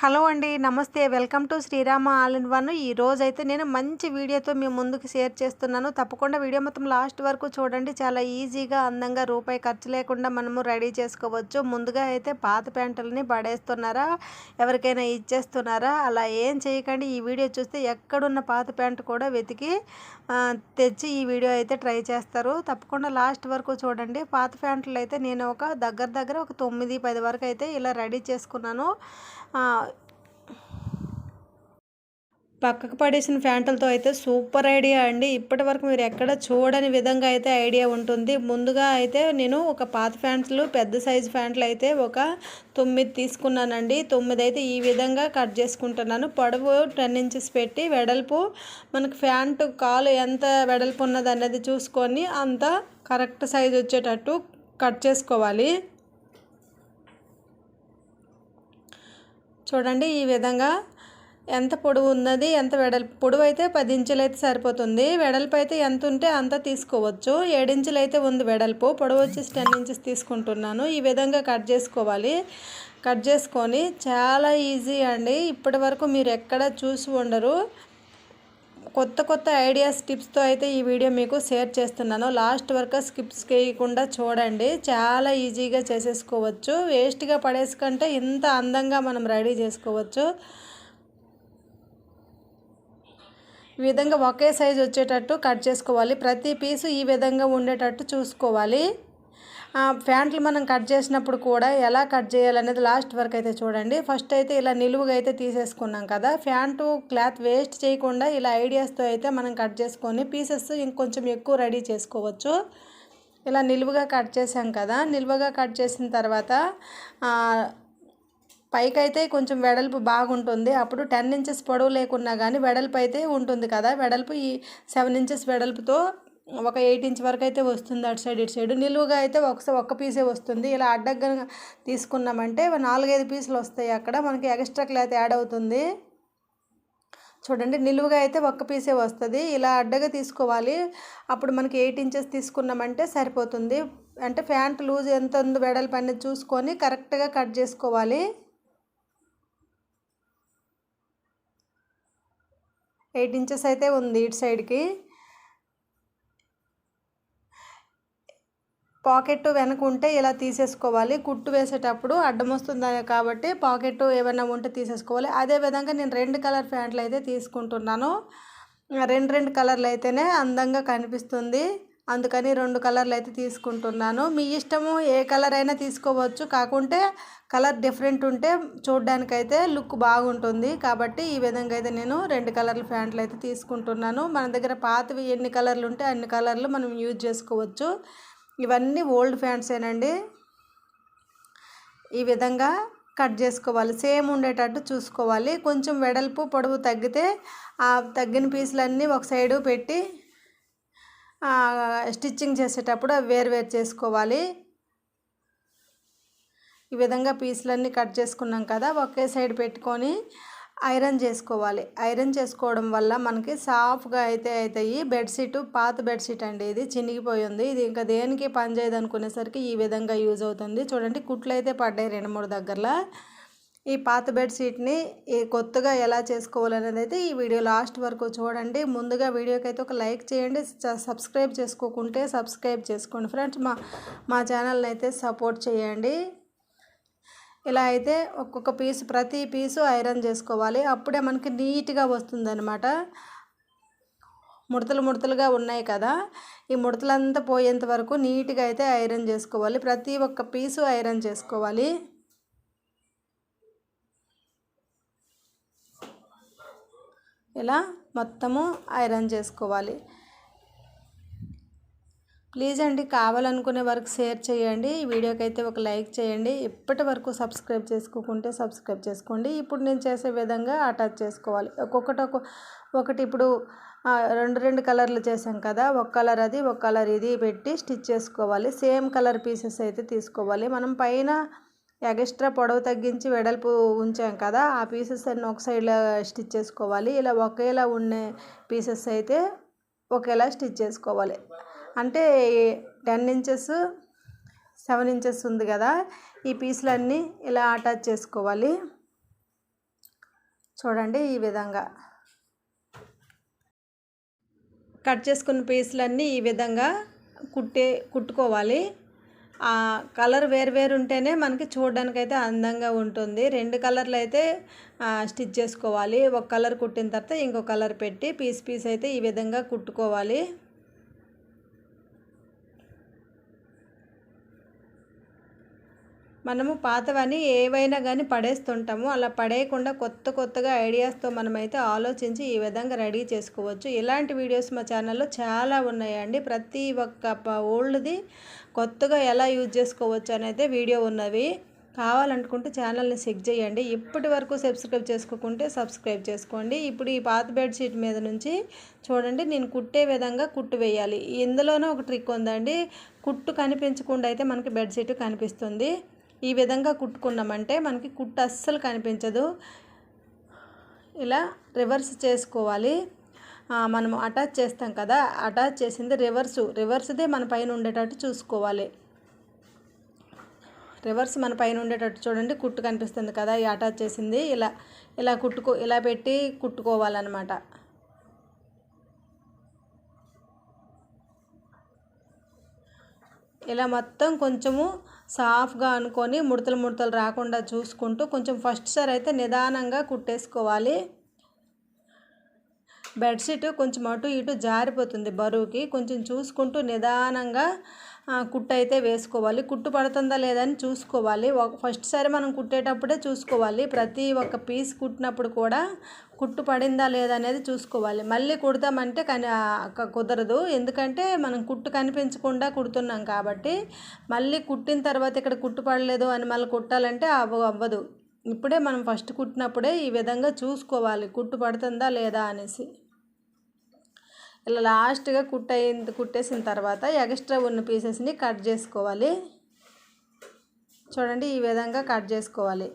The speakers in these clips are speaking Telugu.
హలో అండి నమస్తే. Welcome to Srirama all in one. ఈ అయితే నేను మంచి వీడియోతో మీ ముందుకు షేర్ చేస్తున్నాను. తప్పకుండా వీడియో మొత్తం లాస్ట్ వరకు చూడండి. చాలా ఈజీగా అందంగా రూపాయి ఖర్చు లేకుండా మనము రెడీ చేసుకోవచ్చు. ముందుగా అయితే పాత ప్యాంటులని పడేస్తున్నారా? ఎవరికైనా ఇచ్చేస్తున్నారా? అలా ఏం చేయకండి. ఈ వీడియో చూస్తే ఎక్కడున్న పాత ప్యాంటు కూడా వెతికి తెచ్చి ఈ వీడియో అయితే ట్రై చేస్తారు. తప్పకుండా లాస్ట్ వరకు చూడండి. పాత ప్యాంట్లు అయితే నేను ఒక దగ్గర దగ్గర ఒక తొమ్మిది పది వరకు అయితే ఇలా రెడీ చేసుకున్నాను. పక్కకు పడేసిన ఫ్యాంటలతో అయితే సూపర్ ఐడియా అండి. ఇప్పటి వరకు మీరు ఎక్కడ చూడని విధంగా అయితే ఐడియా ఉంటుంది. ముందుగా అయితే నేను ఒక పాత ఫ్యాంట్లు పెద్ద సైజు ఫ్యాంట్లు అయితే ఒక తొమ్మిది తీసుకున్నానండి. తొమ్మిది అయితే ఈ విధంగా కట్ చేసుకుంటున్నాను. పొడవు టెన్ ఇంచెస్ పెట్టి వెడల్పు మనకు ఫ్యాంటు కాలు ఎంత వెడల్పు ఉన్నది అన్నది చూసుకొని అంత కరెక్ట్ సైజ్ వచ్చేటట్టు కట్ చేసుకోవాలి. చూడండి ఈ విధంగా ఎంత పొడవు ఉన్నది ఎంత వెడల్పు పొడవు అయితే పది ఇంచులు అయితే సరిపోతుంది. వెడల్పు అయితే ఎంత ఉంటే అంత తీసుకోవచ్చు. ఏడించులు అయితే ఉంది వెడల్పు. పొడవు వచ్చేసి టెన్ ఇంచెస్ తీసుకుంటున్నాను. ఈ విధంగా కట్ చేసుకోవాలి. కట్ చేసుకొని చాలా ఈజీ అండి. ఇప్పటి వరకు మీరు ఎక్కడ చూసి ఉండరు. కొత్త కొత్త ఐడియాస్ టిప్స్తో అయితే ఈ వీడియో మీకు షేర్ చేస్తున్నాను. లాస్ట్ వరకు స్కిప్స్ చేయకుండా చూడండి. చాలా ఈజీగా చేసేసుకోవచ్చు. వేస్ట్గా పడేసుకుంటే ఇంత అందంగా మనం రెడీ చేసుకోవచ్చు. ఈ విధంగా ఒకే సైజ్ వచ్చేటట్టు కట్ చేసుకోవాలి. ప్రతి పీసు ఈ విధంగా ఉండేటట్టు చూసుకోవాలి. ప్యాంట్లు మనం కట్ చేసినప్పుడు కూడా ఎలా కట్ చేయాలనేది లాస్ట్ వరకు అయితే చూడండి. ఫస్ట్ అయితే ఇలా నిలువుగా అయితే తీసేసుకున్నాం కదా. ప్యాంటు క్లాత్ వేస్ట్ చేయకుండా ఇలా ఐడియాస్తో అయితే మనం కట్ చేసుకొని పీసెస్ ఇంకొంచెం ఎక్కువ రెడీ చేసుకోవచ్చు. ఇలా నిలువుగా కట్ చేసాం కదా. నిలువుగా కట్ చేసిన తర్వాత పైకైతే పైకి అయితే కొంచెం వెడల్పు బాగుంటుంది. అప్పుడు టెన్ ఇంచెస్ పొడవు లేకున్నా కానీ వెడల్పు అయితే ఉంటుంది కదా. వెడల్పు ఈ సెవెన్ ఇంచెస్ వెడల్పుతో ఒక ఎయిట్ ఇంచ్ వరకు అయితే వస్తుంది అటు సైడ్ ఇటు సైడ్. నిలువుగా అయితే ఒకసారి ఒక్క పీసే వస్తుంది. ఇలా అడ్డగ్గా తీసుకున్నామంటే నాలుగైదు పీసులు వస్తాయి అక్కడ. మనకి ఎక్స్ట్రా క్లాత్ యాడ్ అవుతుంది. చూడండి నిలువుగా అయితే ఒక్క పీసే వస్తుంది. ఇలా అడ్డగా తీసుకోవాలి. అప్పుడు మనకి ఎయిట్ ఇంచెస్ తీసుకున్నామంటే సరిపోతుంది. అంటే ప్యాంట్ లూజ్ ఎంత ఉందో వెడల్పు అనేది చూసుకొని కరెక్ట్గా కట్ చేసుకోవాలి. ఎయిట్ ఇంచెస్ అయితే ఉంది ఇటు సైడ్కి. పాకెట్ వెనక ఉంటే ఇలా తీసేసుకోవాలి. కుట్టు వేసేటప్పుడు అడ్డం వస్తుంది కాబట్టి పాకెట్ ఏమైనా ఉంటే తీసేసుకోవాలి. అదే విధంగా నేను రెండు కలర్ ప్యాంట్లు అయితే తీసుకుంటున్నాను. రెండు రెండు కలర్లు అయితేనే అందంగా కనిపిస్తుంది. అందుకని రెండు కలర్లు అయితే తీసుకుంటున్నాను. మీ ఇష్టము ఏ కలర్ అయినా తీసుకోవచ్చు. కాకుంటే కలర్ డిఫరెంట్ ఉంటే చూడ్డానికైతే లుక్ బాగుంటుంది. కాబట్టి ఈ విధంగా అయితే నేను రెండు కలర్ల ప్యాంట్లు అయితే తీసుకుంటున్నాను. మన దగ్గర పాతవి ఎన్ని కలర్లు ఉంటే అన్ని కలర్లు మనం యూజ్ చేసుకోవచ్చు. ఇవన్నీ ఓల్డ్ ఫ్యాంట్సేనండి ఈ విధంగా కట్ చేసుకోవాలి. సేమ్ ఉండేటట్టు చూసుకోవాలి. కొంచెం వెడల్పు పొడవు తగ్గితే ఆ తగ్గిన పీసులన్నీ ఒక సైడు పెట్టి స్టిచ్చింగ్ చేసేటప్పుడు అవి వేరు వేరు చేసుకోవాలి. ఈ విధంగా పీసులన్నీ కట్ చేసుకున్నాం కదా ఒకే సైడ్ పెట్టుకొని ఐరన్ చేసుకోవాలి. ఐరన్ చేసుకోవడం వల్ల మనకి సాఫ్ట్గా అయితే అవుతాయి బెడ్షీట్ పాత బెడ్షీట్ అండి ఇది. చినిగిపోయి ఉంది. ఇది ఇంకా దేనికి పని చేయదు అనుకునేసరికి ఈ విధంగా యూజ్ అవుతుంది. చూడండి కుట్లు అయితే పడ్డాయి రెండు మూడు దగ్గరలో. ఈ పాత బెడ్షీట్ని ఈ కొత్తగా ఎలా చేసుకోవాలనేది అయితే ఈ వీడియో లాస్ట్ వరకు చూడండి. ముందుగా వీడియోకి అయితే ఒక లైక్ చేయండి. సబ్స్క్రైబ్ చేసుకోకుంటే సబ్స్క్రైబ్ చేసుకోండి. ఫ్రెండ్స్ మా మా ఛానల్ని అయితే సపోర్ట్ చేయండి. ఇలా అయితే ఒక్కొక్క పీసు ప్రతి పీసు ఐరన్ చేసుకోవాలి. అప్పుడే మనకి నీట్గా వస్తుందన్నమాట. ముడతలు ముడతలుగా ఉన్నాయి కదా. ఈ ముడతలంతా పోయేంత వరకు నీట్గా అయితే ఐరన్ చేసుకోవాలి. ప్రతి ఒక్క పీసు ఐరన్ చేసుకోవాలి. ఇలా మొత్తము ఐరన్ చేసుకోవాలి. ప్లీజ్ అండి కావాలనుకునే వరకు షేర్ చేయండి. ఈ వీడియోకి అయితే ఒక లైక్ చేయండి. ఇప్పటి వరకు సబ్స్క్రైబ్ చేసుకోకుంటే సబ్స్క్రైబ్ చేసుకోండి. ఇప్పుడు నేను చేసే విధంగా అటాచ్ చేసుకోవాలి. ఒక్కొక్కటి ఒక ఒకటి ఇప్పుడు రెండు రెండు కలర్లు చేసాం కదా. ఒక కలర్ అది ఒక కలర్ ఇది పెట్టి స్టిచ్ చేసుకోవాలి. సేమ్ కలర్ పీసెస్ అయితే తీసుకోవాలి. మనం పైన ఎక్స్ట్రా పొడవు తగ్గించి వెడల్పు ఉంచాం కదా ఆ పీసెస్ అన్ని ఒక సైడ్లో స్టిచ్ చేసుకోవాలి. ఇలా ఒకేలా ఉండే పీసెస్ అయితే ఒకేలా స్టిచ్ చేసుకోవాలి. అంటే టెన్ ఇంచెస్ సెవెన్ ఇంచెస్ ఉంది కదా. ఈ పీసులన్నీ ఇలా అటాచ్ చేసుకోవాలి. చూడండి ఈ విధంగా. కట్ చేసుకున్న పీసులన్నీ ఈ విధంగా కుట్టే కుట్టుకోవాలి. ఆ కలర్ వేరు వేరు ఉంటేనే మనకి చూడడానికి అయితే అందంగా ఉంటుంది. రెండు కలర్లు అయితే స్టిచ్ చేసుకోవాలి. ఒక కలర్ కుట్టిన తర్వాత ఇంకో కలర్ పెట్టి పీస్ పీస్ అయితే ఈ విధంగా కుట్టుకోవాలి. మనము పాతవని ఏవైనా కానీ పడేస్తుంటాము. అలా పడేయకుండా కొత్త కొత్తగా ఐడియాస్తో మనమైతే ఆలోచించి ఈ విధంగా రెడీ చేసుకోవచ్చు. ఇలాంటి వీడియోస్ మా ఛానల్లో చాలా ఉన్నాయండి. ప్రతి ఒక్క ఓల్డ్ది కొత్తగా ఎలా యూజ్ చేసుకోవచ్చు అనేది వీడియో ఉన్నవి. కావాలనుకుంటే ఛానల్ని చెక్ చేయండి. ఇప్పటి వరకు సబ్స్క్రైబ్ చేసుకోకుంటే సబ్స్క్రైబ్ చేసుకోండి. ఇప్పుడు ఈ పాత బెడ్షీట్ మీద నుంచి చూడండి. నేను కుట్టే విధంగా కుట్టు వేయాలి. ఇందులోనే ఒక ట్రిక్ ఉందండి. కుట్టు కనిపించకుండా అయితే మనకి బెడ్షీట్ కనిపిస్తుంది. ఈ విధంగా కుట్టుకున్నామంటే మనకి కుట్టు అస్సలు కనిపించదు. ఇలా రివర్స్ చేసుకోవాలి. మనం అటాచ్ చేస్తాం కదా అటాచ్ చేసింది రివర్సు రివర్స్దే మన పైన ఉండేటట్టు చూసుకోవాలి. రివర్స్ మన పైన ఉండేటట్టు చూడండి కుట్టు కనిపిస్తుంది కదా ఈ అటాచ్ చేసింది. ఇలా ఇలా కుట్టుకో ఇలా పెట్టి కుట్టుకోవాలన్నమాట. ఇలా మొత్తం కొంచెము సాఫ్గా అనుకొని ముడతలు ముడతలు రాకుండా చూసుకుంటూ కొంచెం ఫస్ట్ సార్ అయితే నిదానంగా కుట్టేసుకోవాలి. బెడ్షీట్ కొంచెం అటు ఇటు జారిపోతుంది బరువుకి. కొంచెం చూసుకుంటూ నిదానంగా కుట్టు అయితే వేసుకోవాలి. కుట్టు పడుతుందా లేదా అని చూసుకోవాలి. ఫస్ట్ సారి మనం కుట్టేటప్పుడే చూసుకోవాలి. ప్రతి ఒక్క పీస్ కుట్టినప్పుడు కూడా కుట్టు పడిందా లేదా అనేది చూసుకోవాలి. మళ్ళీ కుడతామంటే కని కుదరదు. ఎందుకంటే మనం కుట్టు కనిపించకుండా కుడుతున్నాం కాబట్టి మళ్ళీ కుట్టిన తర్వాత ఇక్కడ కుట్టు పడలేదు అని మళ్ళీ కుట్టాలంటే అవ్వ అవ్వదు. ఇప్పుడే మనం ఫస్ట్ కుట్టినప్పుడే ఈ విధంగా చూసుకోవాలి. కుట్టు పడుతుందా లేదా అనేసి. ఇలా లాస్ట్గా కుట్ అయిన కుట్టేసిన తర్వాత ఎక్స్ట్రా ఉన్న పీసెస్ని కట్ చేసుకోవాలి. చూడండి ఈ విధంగా కట్ చేసుకోవాలి.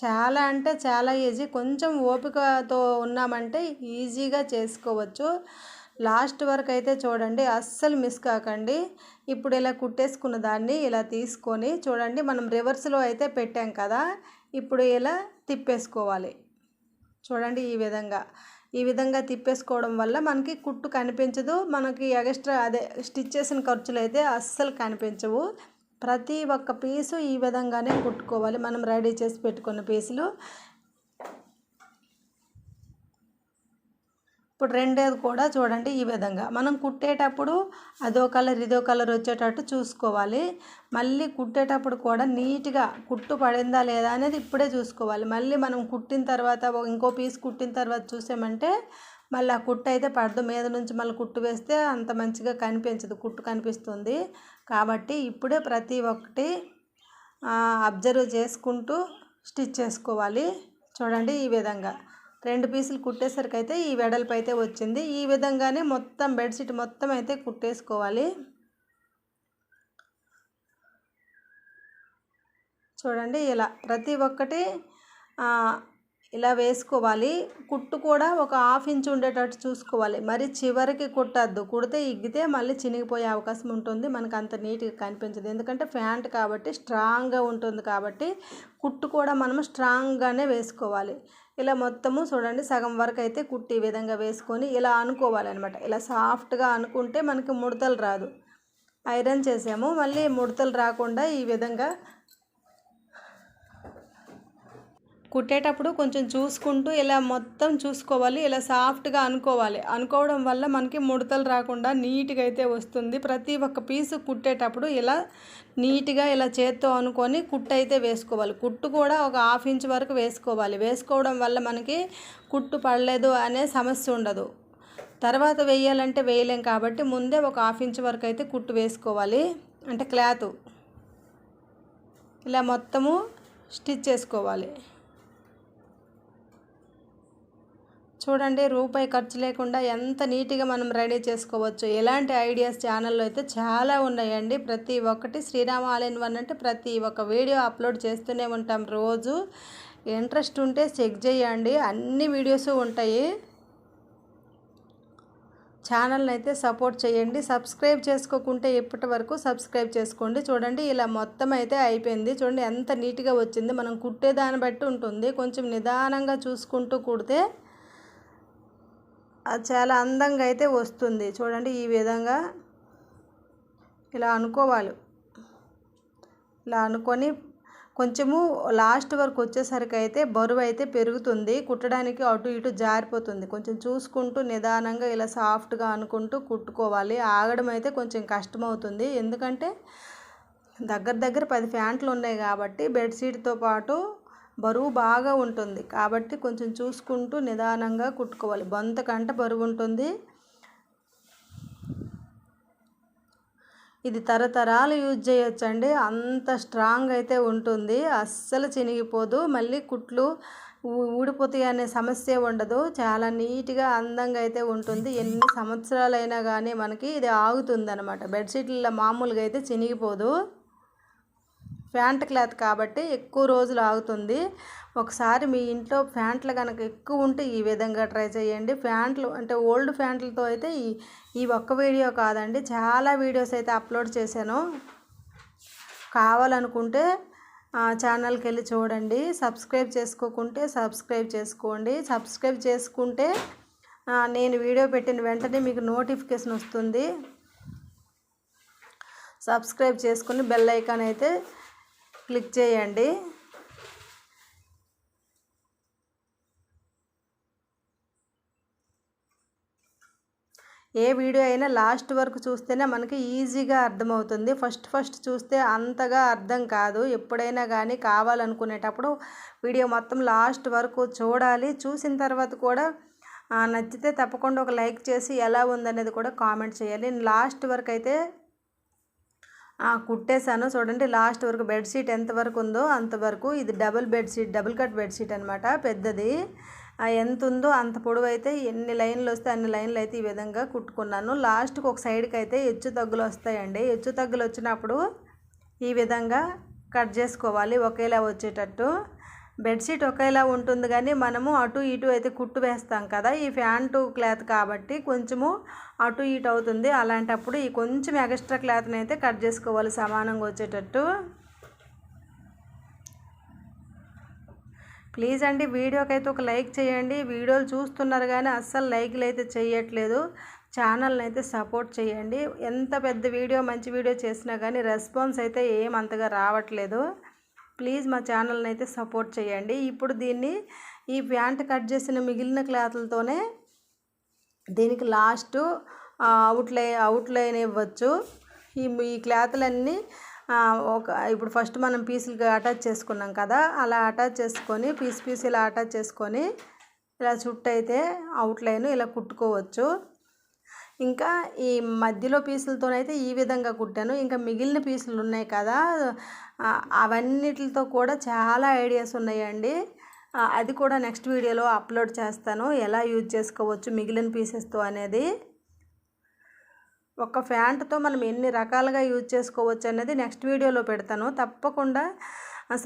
చాలా అంటే చాలా ఈజీ. కొంచెం ఓపికతో ఉన్నామంటే ఈజీగా చేసుకోవచ్చు. లాస్ట్ వరకు అయితే చూడండి అస్సలు మిస్ కాకండి. ఇప్పుడు ఇలా కుట్టేసుకున్న దాన్ని ఇలా తీసుకొని చూడండి మనం రివర్స్లో అయితే పెట్టాం కదా ఇప్పుడు ఇలా తిప్పేసుకోవాలి. చూడండి ఈ విధంగా. ఈ విధంగా తిప్పేసుకోవడం వల్ల మనకి కుట్టు కనిపించదు. మనకి ఎక్స్ట్రా అదే స్టిచ్ చేసిన ఖర్చులు అయితే అస్సలు కనిపించవు. ప్రతి ఒక్క పీసు ఈ విధంగానే కుట్టుకోవాలి. మనం రెడీ చేసి పెట్టుకున్న పీసులు. ఇప్పుడు రెండేది కూడా చూడండి ఈ విధంగా. మనం కుట్టేటప్పుడు అదో కలర్ ఇదో కలర్ వచ్చేటట్టు చూసుకోవాలి. మళ్ళీ కుట్టేటప్పుడు కూడా నీట్గా కుట్టు పడిందా లేదా అనేది ఇప్పుడే చూసుకోవాలి. మళ్ళీ మనం కుట్టిన తర్వాత ఇంకో పీస్ కుట్టిన తర్వాత చూసామంటే మళ్ళీ ఆ కుట్టు అయితే పడదు. మీద నుంచి మళ్ళీ కుట్టు వేస్తే అంత మంచిగా కనిపించదు. కుట్టు కనిపిస్తుంది. కాబట్టి ఇప్పుడే ప్రతి ఒక్కటి అబ్జర్వ్ చేసుకుంటూ స్టిచ్ చేసుకోవాలి. చూడండి ఈ విధంగా. రెండు పీసులు కుట్టేసరికి అయితే ఈ వెడల్పు అయితే వచ్చింది. ఈ విధంగానే మొత్తం బెడ్షీట్ మొత్తం అయితే కుట్టేసుకోవాలి. చూడండి ఇలా ప్రతి ఒక్కటి ఇలా వేసుకోవాలి. కుట్టు కూడా ఒక హాఫ్ ఇంచ్ ఉండేటట్టు చూసుకోవాలి. మరి చివరికి కుట్టద్దు. కుడితే ఇగ్గితే మళ్ళీ చినిగిపోయే అవకాశం ఉంటుంది. మనకు అంత నీట్గా కనిపించదు. ఎందుకంటే ప్యాంట్ కాబట్టి స్ట్రాంగ్గా ఉంటుంది కాబట్టి కుట్టు కూడా మనం స్ట్రాంగ్గానే వేసుకోవాలి. ఇలా మొత్తము చూడండి సగం వరకు అయితే కుట్టి ఈ విధంగా వేసుకొని ఇలా అనుకోవాలన్నమాట. ఇలా సాఫ్ట్గా అనుకుంటే మనకి ముడతలు రాదు. ఐరన్ చేసాము మళ్ళీ ముడతలు రాకుండా ఈ విధంగా కుట్టేటప్పుడు కొంచెం చూసుకుంటూ ఇలా మొత్తం చూసుకోవాలి ఇలా సాఫ్ట్గా అనుకోవాలి. అనుకోవడం వల్ల మనకి ముడతలు రాకుండా నీట్గా అయితే వస్తుంది. ప్రతి ఒక్క పీసు కుట్టేటప్పుడు ఇలా నీట్గా ఇలా చేత్తో అనుకొని కుట్టు అయితే వేసుకోవాలి. కుట్టు కూడా ఒక హాఫ్ ఇంచ్ వరకు వేసుకోవాలి. వేసుకోవడం వల్ల మనకి కుట్టు పడలేదు అనే సమస్య ఉండదు. తర్వాత వేయాలంటే వేయలేం కాబట్టి ముందే ఒక హాఫ్ ఇంచ్ వరకు అయితే కుట్టు వేసుకోవాలి. అంటే క్లాత్. ఇలా మొత్తము స్టిచ్ చేసుకోవాలి. చూడండి రూపాయి ఖర్చు లేకుండా ఎంత నీట్గా మనం రెడీ చేసుకోవచ్చు. ఎలాంటి ఐడియాస్ ఛానల్లో అయితే చాలా ఉన్నాయండి. ప్రతి ఒక్కటి శ్రీరామ ఆల్ ఇన్ వన్ అంటే ప్రతి ఒక్క వీడియో అప్లోడ్ చేస్తూనే ఉంటాం రోజు. ఇంట్రెస్ట్ ఉంటే చెక్ చేయండి. అన్ని వీడియోస్ ఉంటాయి. ఛానల్ని అయితే సపోర్ట్ చేయండి. సబ్స్క్రైబ్ చేసుకోకుంటే ఇప్పటి వరకు సబ్స్క్రైబ్ చేసుకోండి. చూడండి ఇలా మొత్తం అయితే అయిపోయింది. చూడండి ఎంత నీట్గా వచ్చింది. మనం కుట్టే దాన్ని బట్టి ఉంటుంది. కొంచెం నిదానంగా చూసుకుంటూ కుడితే అది చాలా అందంగా అయితే వస్తుంది. చూడండి ఈ విధంగా ఇలా అనుకోవాలి. ఇలా అనుకొని కొంచెము లాస్ట్ వరకు వచ్చేసరికి అయితే బరువు అయితే పెరుగుతుంది. కుట్టడానికి అటు ఇటు జారిపోతుంది. కొంచెం చూసుకుంటూ నిదానంగా ఇలా సాఫ్ట్గా అనుకుంటూ కుట్టుకోవాలి. ఆగడం అయితే కొంచెం కష్టమవుతుంది. ఎందుకంటే దగ్గర దగ్గర పది ఫ్యాంట్లు ఉన్నాయి కాబట్టి బెడ్షీట్తో పాటు బరువు బాగా ఉంటుంది. కాబట్టి కొంచెం చూసుకుంటూ నిదానంగా కుట్టుకోవాలి. బొంత కంట బరువు ఉంటుంది. ఇది తరతరాలు యూజ్ చేయొచ్చండి. అంత స్ట్రాంగ్ అయితే ఉంటుంది. అస్సలు చినిగిపోదు. మళ్ళీ కుట్లు ఊడిపోతాయి అనే సమస్య ఉండదు. చాలా నీట్గా అందంగా అయితే ఉంటుంది. ఎన్ని సంవత్సరాలైనా కానీ మనకి ఇది ఆగుతుంది అనమాట బెడ్షీట్లలో మామూలుగా అయితే చినిగిపోదు. ప్యాంట్ క్లాత్ కాబట్టి ఎక్కువ రోజులు ఆగుతుంది. ఒకసారి మీ ఇంట్లో ప్యాంట్లు కనుక ఎక్కువ ఉంటే ఈ విధంగా ట్రై చేయండి. ప్యాంట్లు అంటే ఓల్డ్ ప్యాంట్లతో అయితే ఈ ఈ ఒక్క వీడియో కాదండి. చాలా వీడియోస్ అయితే అప్లోడ్ చేశాను. కావాలనుకుంటే ఛానల్కి వెళ్ళి చూడండి. సబ్స్క్రైబ్ చేసుకోకుంటే సబ్స్క్రైబ్ చేసుకోండి. సబ్స్క్రైబ్ చేసుకుంటే నేను వీడియో పెట్టిన వెంటనే మీకు నోటిఫికేషన్ వస్తుంది. సబ్స్క్రైబ్ చేసుకుని బెల్ ఐకాన్ అయితే క్లిక్ చేయండి. ఏ వీడియో అయినా లాస్ట్ వరకు చూస్తేనే మనకి ఈజీగా అర్థమవుతుంది. ఫస్ట్ ఫస్ట్ చూస్తే అంతగా అర్థం కాదు. ఎప్పుడైనా కానీ కావాలనుకునేటప్పుడు వీడియో మొత్తం లాస్ట్ వరకు చూడాలి. చూసిన తర్వాత కూడా నచ్చితే తప్పకుండా ఒక లైక్ చేసి ఎలా ఉందనేది కూడా కామెంట్ చేయాలి లాస్ట్ వరకు అయితే కుట్టేశాను. చూడండి లాస్ట్ వరకు బెడ్షీట్ ఎంతవరకు ఉందో అంతవరకు ఇది double bedsheet double cut bedsheet అనమాట పెద్దది. ఎంత ఉందో అంత పొడవు అయితే ఎన్ని లైన్లు వస్తే అన్ని లైన్లు అయితే ఈ విధంగా కుట్టుకున్నాను. లాస్ట్కి ఒక సైడ్కి అయితే ఎచ్చు తగ్గులు వస్తాయండి. హెచ్చు తగ్గులు వచ్చినప్పుడు ఈ విధంగా కట్ చేసుకోవాలి ఒకేలా వచ్చేటట్టు. బెడ్షీట్ ఒకేలా ఉంటుంది కానీ మనము అటు ఇటు అయితే కుట్టు వేస్తాం కదా ఈ ఫ్యాంటు క్లాత్ కాబట్టి కొంచెము అటు ఇటు అవుతుంది. అలాంటప్పుడు ఈ కొంచెం ఎక్స్ట్రా క్లాత్ని అయితే కట్ చేసుకోవాలి సమానంగా వచ్చేటట్టు. ప్లీజ్ అండి వీడియోకి అయితే ఒక లైక్ చేయండి. వీడియోలు చూస్తున్నారు కానీ అస్సలు లైక్లు అయితే చేయట్లేదు. ఛానల్ని అయితే సపోర్ట్ చేయండి. ఎంత పెద్ద వీడియో మంచి వీడియో చేసినా కానీ రెస్పాన్స్ అయితే ఏమంతగా రావట్లేదు. ప్లీజ్ మా ఛానల్ని అయితే సపోర్ట్ చేయండి. ఇప్పుడు దీన్ని ఈ ప్యాంట్ కట్ చేసిన మిగిలిన క్లాత్లతోనే దీనికి లాస్ట్ అవుట్లై అవుట్లైన్ ఇవ్వచ్చు. ఈ ఈ క్లాత్లన్నీ ఒక ఇప్పుడు ఫస్ట్ మనం పీసులు అటాచ్ చేసుకున్నాం కదా అలా అటాచ్ చేసుకొని పీస్ పీస్ ఇలా అటాచ్ చేసుకొని ఇలా చుట్టూ అయితే అవుట్లైన్ ఇలా కుట్టుకోవచ్చు. ఇంకా ఈ మధ్యలో పీసులతోనైతే ఈ విధంగా కుట్టాను. ఇంకా మిగిలిన పీసులు ఉన్నాయి కదా అవన్నిటితో కూడా చాలా ఐడియాస్ ఉన్నాయండి. అది కూడా నెక్స్ట్ వీడియోలో అప్లోడ్ చేస్తాను. ఎలా యూజ్ చేసుకోవచ్చు మిగిలిన పీసెస్తో అనేది. ఒక ఫ్యాంట్తో మనం ఎన్ని రకాలుగా యూజ్ చేసుకోవచ్చు అనేది నెక్స్ట్ వీడియోలో పెడతాను. తప్పకుండా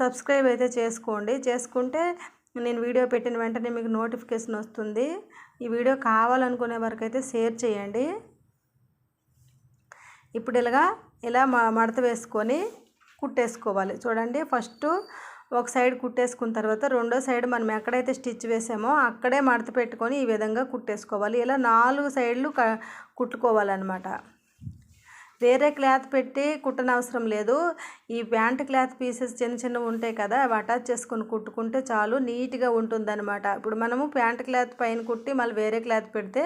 సబ్స్క్రైబ్ అయితే చేసుకోండి. చేసుకుంటే నేను వీడియో పెట్టిన వెంటనే మీకు నోటిఫికేషన్ వస్తుంది. ఈ వీడియో కావాలనుకునే వరకైతే షేర్ చేయండి. ఇప్పుడు ఇలాగా ఇలా మడత వేసుకొని కుట్టేసుకోవాలి. చూడండి ఫస్ట్ ఒక సైడ్ కుట్టేసుకున్న తర్వాత రెండో సైడ్ మనం ఎక్కడైతే స్టిచ్ వేసామో అక్కడే మడత పెట్టుకొని ఈ విధంగా కుట్టేసుకోవాలి. ఇలా నాలుగు సైడ్లు క కుట్టుకోవాలన్నమాట. వేరే క్లాత్ పెట్టి కుట్టనవసరం లేదు. ఈ ప్యాంట్ క్లాత్ పీసెస్ చిన్న చిన్నవి ఉంటాయి కదా అవి అటాచ్ చేసుకొని కుట్టుకుంటే చాలు నీట్గా ఉంటుందన్నమాట. ఇప్పుడు మనము ప్యాంట్ క్లాత్ పైన కుట్టి మళ్ళీ వేరే క్లాత్ పెడితే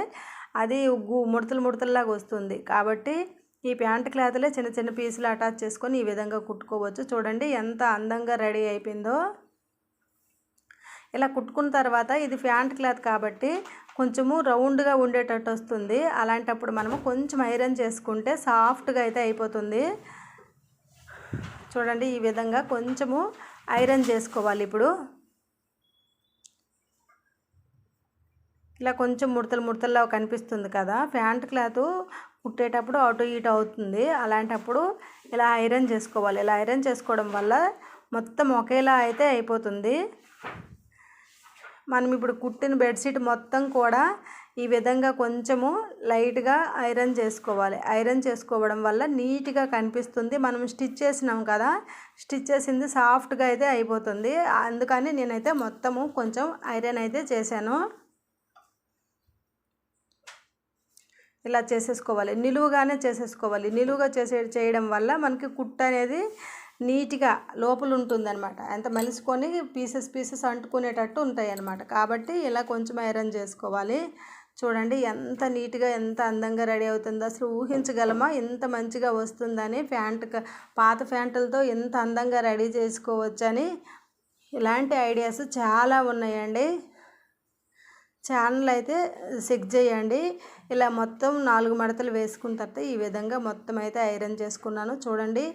అది ఉగ్గు ముడతలు ముడతల్లాగా వస్తుంది. కాబట్టి ఈ ప్యాంట్ క్లాత్లే చిన్న చిన్న పీసులు అటాచ్ చేసుకొని ఈ విధంగా కుట్టుకోవచ్చు. చూడండి ఎంత అందంగా రెడీ అయిపోయిందో. ఇలా కుట్టుకున్న తర్వాత ఇది ఫ్యాంట్ క్లాత్ కాబట్టి కొంచెము రౌండ్గా ఉండేటట్టు వస్తుంది. అలాంటప్పుడు మనము కొంచెం ఐరన్ చేసుకుంటే సాఫ్ట్గా అయితే అయిపోతుంది. చూడండి ఈ విధంగా కొంచెము ఐరన్ చేసుకోవాలి ఇప్పుడు. ఇలా కొంచెం ముడతలు ముడతల్లో కనిపిస్తుంది కదా ప్యాంట్ క్లాత్ కుట్టేటప్పుడు అటు ఇటు అవుతుంది. అలాంటప్పుడు ఇలా ఐరన్ చేసుకోవాలి. ఇలా ఐరన్ చేసుకోవడం వల్ల మొత్తం ఒకేలా అయితే అయిపోతుంది. మనం ఇప్పుడు కుట్టిన బెడ్షీట్ మొత్తం కూడా ఈ విధంగా కొంచెము లైట్గా ఐరన్ చేసుకోవాలి. ఐరన్ చేసుకోవడం వల్ల నీట్గా కనిపిస్తుంది. మనం స్టిచ్ చేసినాం కదా స్టిచ్ చేసింది సాఫ్ట్గా అయితే అయిపోతుంది. అందుకని నేనైతే మొత్తము కొంచెం ఐరన్ అయితే చేశాను. ఇలా చేసేసుకోవాలి. నిలువుగానే చేసేసుకోవాలి. నిలువుగా చేసే చేయడం వల్ల మనకి కుట్ట అనేది నీట్గా లోపల ఉంటుందన్నమాట ఎంత మలుసుకొని పీసెస్ పీసెస్ అంటుకునేటట్టు ఉంటాయి అన్నమాట కాబట్టి ఇలా కొంచెం ఐరన్ చేసుకోవాలి. చూడండి ఎంత నీట్గా ఎంత అందంగా రెడీ అవుతుందో. అసలు ఊహించగలమా? ఎంత మంచిగా వస్తుందని ప్యాంట్ పాత ప్యాంటులతో ఎంత అందంగా రెడీ చేసుకోవచ్చని. ఇలాంటి ఐడియాస్ చాలా ఉన్నాయండి. ఛానల్ అయితే చెక్ చేయండి. ఇలా మొత్తం నాలుగు మడతలు వేసుకున్న తర్వాత ఈ విధంగా మొత్తం అయితే ఐరన్ చేసుకున్నాను. చూడండి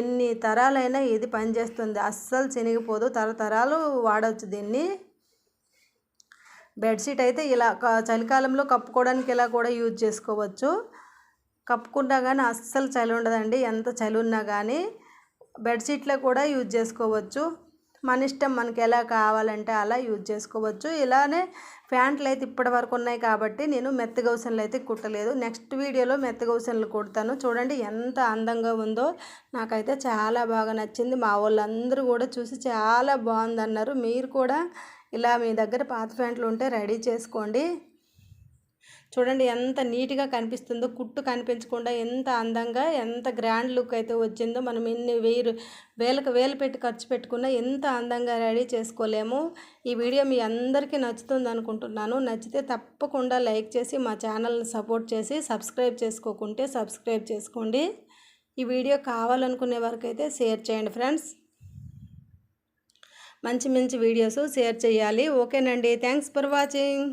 ఎన్ని తరాలైనా ఇది పనిచేస్తుంది అస్సలు చినిగిపోదు తరతరాలు వాడవచ్చు దీన్ని. బెడ్షీట్ అయితే ఇలా చలికాలంలో కప్పుకోవడానికి ఇలా కూడా యూజ్ చేసుకోవచ్చు. కప్పుకున్నా కానీ అస్సలు చలి ఉండదండి. ఎంత చలి ఉన్నా కానీ బెడ్షీట్లో కూడా యూజ్ చేసుకోవచ్చు. మన ఇష్టం మనకి ఎలా కావాలంటే అలా యూజ్ చేసుకోవచ్చు. ఇలానే ప్యాంట్లు అయితే ఇప్పటి వరకు ఉన్నాయి కాబట్టి నేను మెత్తగౌసన్లు అయితే కుట్టలేదు. నెక్స్ట్ వీడియోలో మెత్తగౌసన్లు కుడతాను. చూడండి ఎంత అందంగా ఉందో. నాకైతే చాలా బాగా నచ్చింది. మా వాళ్ళందరూ కూడా చూసి చాలా బాగుందన్నారు. మీరు కూడా ఇలా మీ దగ్గర పాత ప్యాంట్లు ఉంటే రెడీ చేసుకోండి. చూడండి ఎంత నీట్గా కనిపిస్తుందో కుట్టు కనిపించకుండా ఎంత అందంగా ఎంత గ్రాండ్ లుక్ అయితే వచ్చిందో మనం ఎన్ని వేలు వేలకు వేలు పెట్టి ఖర్చు పెట్టుకున్నా ఎంత అందంగా రెడీ చేసుకోలేము. ఈ వీడియో మీ అందరికీ నచ్చుతుంది అనుకుంటున్నాను. నచ్చితే తప్పకుండా లైక్ చేసి మా ఛానల్ని సపోర్ట్ చేసి సబ్స్క్రైబ్ చేసుకోకుంటే సబ్స్క్రైబ్ చేసుకోండి. ఈ వీడియో కావాలనుకునే వరకు అయితే షేర్ చేయండి ఫ్రెండ్స్. మంచి మంచి వీడియోస్ షేర్ చేయాలి. ఓకేనండి. Thanks for watching.